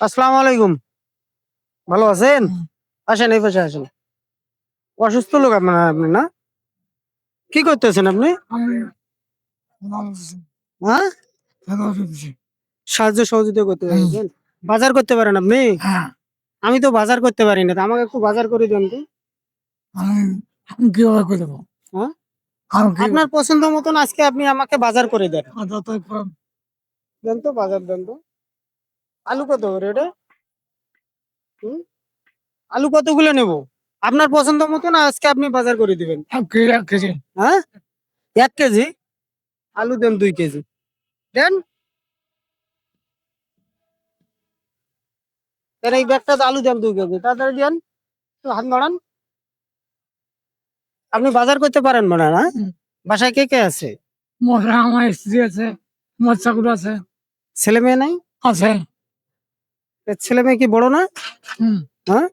আসসালামু আলাইকুম। ভালো আছেন? আসেন এই পাশে আসেন। অসুস্থ লোক আপনার আপনি না? কি করতেছেন আপনি? হ্যাঁ? সাহায্য সহযোগিতা করতে পারেন বাজার করতে পারেন আপনি? হ্যাঁ। আমি তো বাজার করতে পারি না। আমাকে একটু বাজার করে দেন তো। কীভাবে করে দেবো? হ্যাঁ? আপনার পছন্দ মতন আজকে আপনি আমাকে বাজার করে দেন। দেন তো বাজার দেন তো। আলু কত করে এটা? হুম? আলু কতগুলো নেব? আপনার পছন্দ মতন আজকে আপনি বাজার করে দিবেন। এক কেজি হ্যাঁ? এক কেজি? আলু দেন দুই কেজি। দেন। এই ব্যাগটা আলু দেন দুই কেজি। তাড়াতাড়ি দেন। হাত নড়ান আপনি বাজার করতে পারেন মনে না? বাসায় কে কে আছে? মশলা আমার স্ত্রী আছে মোর বাচ্চাগুলো আছে। ছেলে মেয়ে নাই? আছে। ছেলে মেয়ে কি বড় না? হ্যাঁ?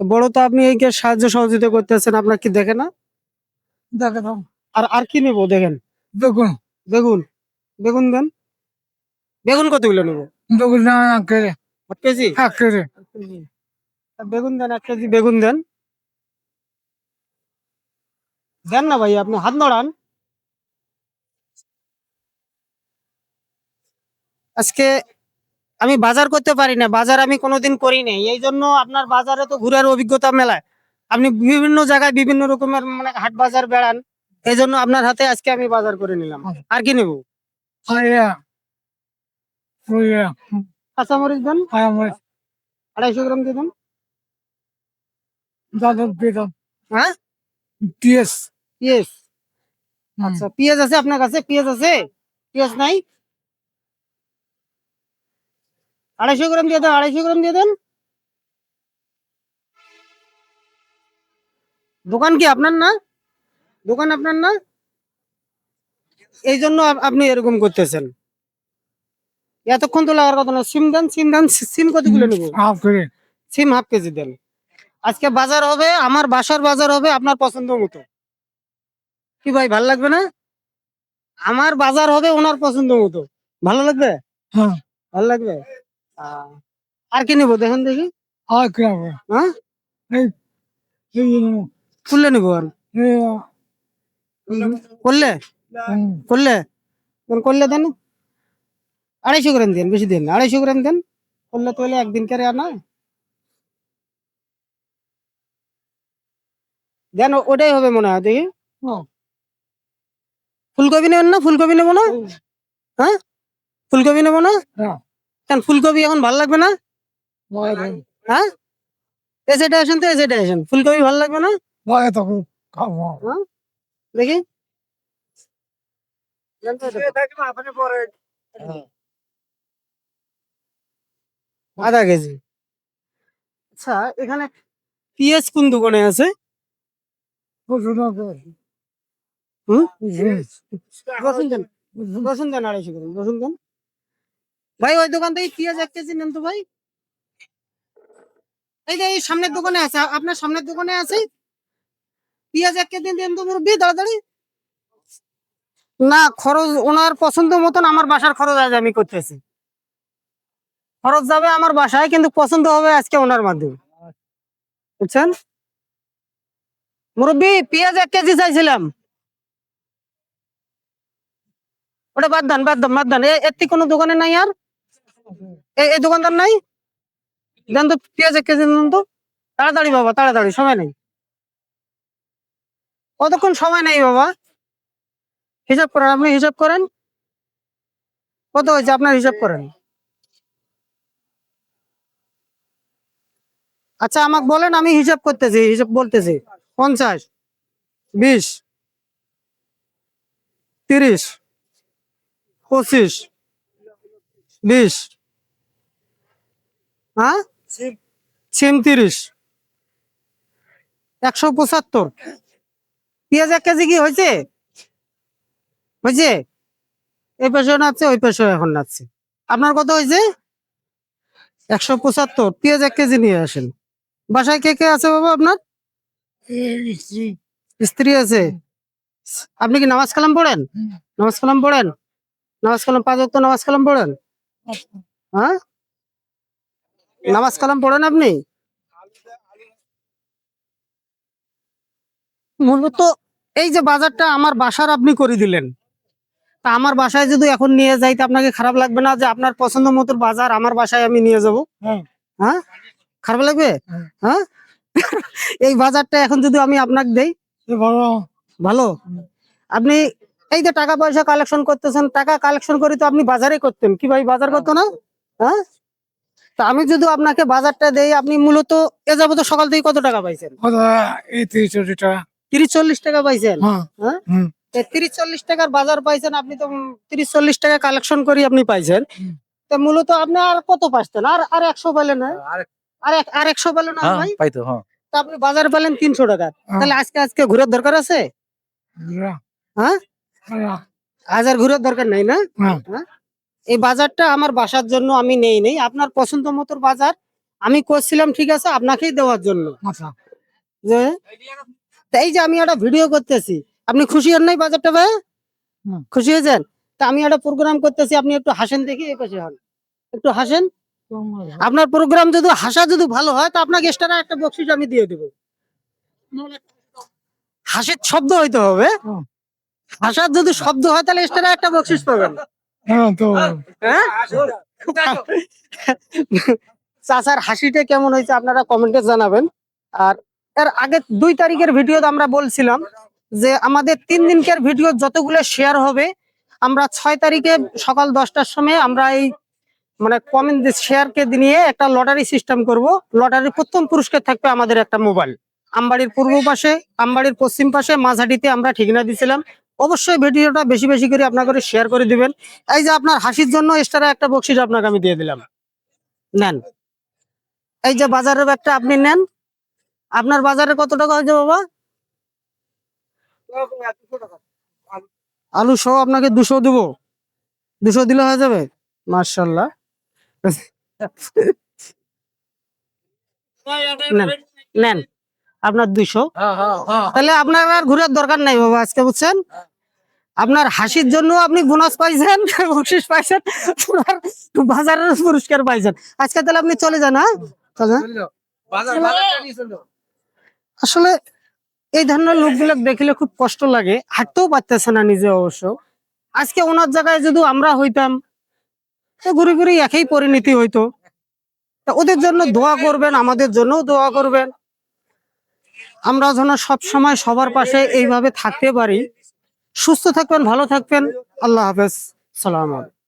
বড় তো আপনি এই সাহায্য সহযোগিতা করতেছেন আপনার কি দেখে না? দেখে দাও আর আর কি নেব দেখেন? বেগুন। বেগুন। বেগুন দেন। বেগুন কত কিলো নেব? দেখুন না এক কেজি। এক কেজি? এক কেজি। বেগুন দেন এক কেজি বেগুন দেন। দেন না ভাই আপনি হাত নড়ান। আজকে আমি বাজার করতে পারি না বাজার আমি কোনোদিন করি নাই। এই জন্য আপনার বাজারে তো ঘুরার অভিজ্ঞতা মেলায়। আপনি বিভিন্ন জায়গায় বিভিন্ন রকমের মানে হাট বাজার বেড়ান এই জন্য আপনার হাতে আজকে আমি বাজার করে নিলাম। আর কি নেব? দেন। আড়াইশো গ্রাম দিয়ে দেন। বেতন হ্যাঁ? টিএস ইয়েস আচ্ছা পেঁয়াজ আছে আপনার কাছে? পেঁয়াজ আছে? পেঁয়াজ নাই? আড়াইশো গ্রাম দিয়ে দেন আড়াইশো গ্রাম দিয়ে দেন। দোকান কি আপনার না? দোকান আপনার না? এই জন্য আপনি এরকম করতেছেন। এতক্ষণ তো লাগার কথা না। সিম দেন সিম দেন সিম কতগুলো নেব? হাফ কেজি সিম হাফ কেজি দেন। আজকে বাজার হবে আমার বাসার বাজার হবে আপনার পছন্দ মতো। কি ভাই ভালো লাগবে না? আমার বাজার হবে ওনার পছন্দ মতো। ভালো লাগবে? হ্যাঁ। ভালো লাগবে? আর কি নেব? দেখেন দেখি। আর কি হবে হ্যাঁ? খুললে নেব আর? করলে? করলে? করলে দেন। আড়াইশো গ্রাম দেন বেশি দেন। আড়াইশো গ্রাম দেন। করলে তো একদিন কেড়ে আর না দেন ওটাই হবে মনে হয় দেখি। ফুলকপি নেবেন না? ফুলকপি নেব না? হ্যাঁ? ফুলকপি নেব না। কেন ফুলকপি এখন ভালো লাগবে না। হ্যাঁ? এ আসেন তো এ সেটা আসেন। ফুলকপি ভালো লাগবে না? ভয় তখন খাব। দেখি। আধা কেজি। আচ্ছা এখানে পিএস কোন দোকানে আছে। রসুন দেন রসুন দেন আড়াইশো গ্রাম রসুন দেন ভাই, ওই দোকান থেকে পেঁয়াজ এক কেজি নেন তো ভাই। এই যে এই সামনের দোকানে আছে, আপনার সামনের দোকানে আছে? পেঁয়াজ এক কেজি দেন তো মুরব্বি, তাড়াতাড়ি। না, খরচ ওনার পছন্দ মতন আমার বাসার খরচ আজ আমি করতেছি। খরচ যাবে আমার বাসায়, কিন্তু পছন্দ হবে আজকে ওনার মাধ্যমে। বুঝছেন? মুরব্বি, পেঁয়াজ এক কেজি চাইছিলাম। ওটা বাদ দেন বাদ দেন বাদ দেন। এর থেকে কোনো দোকানে নাই আর? এই দোকানদার নাই? দেন তো পেঁয়াজ এক কেজি দেন তো। তাড়াতাড়ি বাবা, তাড়াতাড়ি, সময় নেই। কতক্ষণ সময় নেই বাবা? হিসাব করেন, আপনি হিসাব করেন। কত হয়েছে? আপনার হিসাব করেন। আচ্ছা আমাকে বলেন, আমি হিসাব করতেছি, হিসাব বলতেছি। পঞ্চাশ, বিশ, তিরিশ, পঁচিশ, বিশ। হ্যাঁ? সিম তিরিশ। একশো পঁচাত্তর। পেঁয়াজ এক কেজি কি হয়েছে? হয়েছে? এই পেশো নাচছে ওই পেশো এখন নাচছে। আপনার কত হয়েছে? একশো পঁচাত্তর। পেঁয়াজ এক কেজি নিয়ে আসেন। বাসায় কে কে আছে বাবা আপনার? স্ত্রী, আছে। আপনি কি নামাজ কালাম পড়েন? নামাজ কালাম পড়েন? নামাজ কালাম পাঁচ ওয়াক্ত নামাজ কালাম পড়েন? হ্যাঁ? নামাজ কালাম পড়েন আপনি? মূলত এই যে বাজারটা আমার বাসার আপনি করে দিলেন। তা আমার বাসায় যদি এখন নিয়ে যাইতে আপনাকে খারাপ লাগবে না যে আপনার পছন্দ মতো বাজার আমার বাসায় আমি নিয়ে যাব? হ্যাঁ। খারাপ লাগবে? হ্যাঁ। হ্যাঁ? এই বাজারটা এখন যদি আমি আপনাকে দেই? ভালো। আপনি এই যে টাকা পয়সা কালেকশন করতেছেন টাকা কালেকশন করে তো আপনি বাজারে করতেন। কি ভাই বাজার করতো না? হ্যাঁ? তা আমি যদি আপনাকে বাজারটা দেই আপনি মূলত এ যাব সকাল থেকে কত টাকা পাইছেন? এই তিরিশ চল্লিশ টাকা তিরিশ চল্লিশ টাকা পাইছেন? হ্যাঁ। হ্যাঁ? তিরিশ চল্লিশ টাকার বাজার পাইছেন আপনি তো তিরিশ চল্লিশ টাকা কালেকশন করি আপনি পাইছেন। তা মূলত আপনি আর কত পাইছেন? আর আর একশো পেলেন না আর আর একশো পেলেন ভাই? পাইতো হ্যাঁ। তা আপনি বাজার পেলেন তিনশো টাকা। হ্যাঁ। তাহলে আজকে আজকে ঘুরের দরকার আছে। হ্যাঁ? আর ঘুরের দরকার নাই না? না। এই বাজারটা আমার বাসার জন্য আমি নেই নেই। আপনার পছন্দ মতো বাজার আমি করছিলাম ঠিক আছে আপনাকেই দেওয়ার জন্য। আচ্ছা। যে এই যে আমি একটা ভিডিও করতেছি। আপনি খুশি হন নাই বাজারটা ভাই? খুশি হয়েছেন? তা আমি একটা প্রোগ্রাম করতেছি আপনি একটু হাসেন দেখি এই পাশে হন। একটু হাসেন। আপনার প্রোগ্রাম যদি হাসা যদি ভালো হয় তা আপনাকে এক্সট্রা একটা বকশিস আমি দিয়ে দেবো। হাসির শব্দ হইতে হবে। হাসার যদি শব্দ হয় তাহলে এক্সট্রা একটা বকশিস পাবেন। তো চাচার হাসিটা কেমন হয়েছে আপনারা কমেন্টে জানাবেন। আর এর আগে দুই তারিখের ভিডিওতে আমরা বলছিলাম যে আমাদের তিন দিনকার ভিডিও যতগুলো শেয়ার হবে, আমরা ছয় তারিখে সকাল দশটার সময় আমরা এই মানে কমেন্ট শেয়ারকে নিয়ে একটা লটারি সিস্টেম করব। লটারির প্রথম পুরস্কার থাকবে আমাদের একটা মোবাইল আমবাড়ির পূর্ব পাশে, আমবাড়ির পশ্চিম পাশে মাঝাটিতে আমরা ঠিকানা দিছিলাম। অবশ্যই ভিডিওটা বেশি বেশি করে আপনাকে শেয়ার করে দিবেন। এই যে আপনার হাসির জন্য এক্সট্রা একটা বকশিস আপনাকে আমি দিয়ে দিলাম। নেন। এই যে বাজারের ব্যাগটা আপনি নেন। আপনার বাজারে কত টাকা হয়েছে বাবা? আলু সহ আপনাকে দুশো দেবো। দুশো দিলে হয়ে যাবে? মার্শাল্লাহ নেন। নেন। আপনার দুইশো। তাহলে আপনার আর ঘুরার দরকার নাই বাবা আজকে বুঝছেন? আপনার হাসির জন্য আপনি বোনাস পাইছেন বকশিস পাইছেন বাজারের পুরস্কার পাইছেন। আজকে তাহলে আপনি চলে যান হ্যাঁ? আসলে এই ধরনের লোকগুলো দেখলে খুব কষ্ট লাগে হাঁটতেও পারতেছে না নিজে অবশ্য। আজকে ওনার জায়গায় যদি আমরা হইতাম ঘুরে ঘুরে একই পরিণতি হইতো। তা ওদের জন্য দোয়া করবেন আমাদের জন্য দোয়া করবেন। আমরা যেন সব সময় সবার পাশে এইভাবে থাকতে পারি। সুস্থ থাকবেন, ভালো থাকবেন। আল্লাহ হাফেজ। সালাম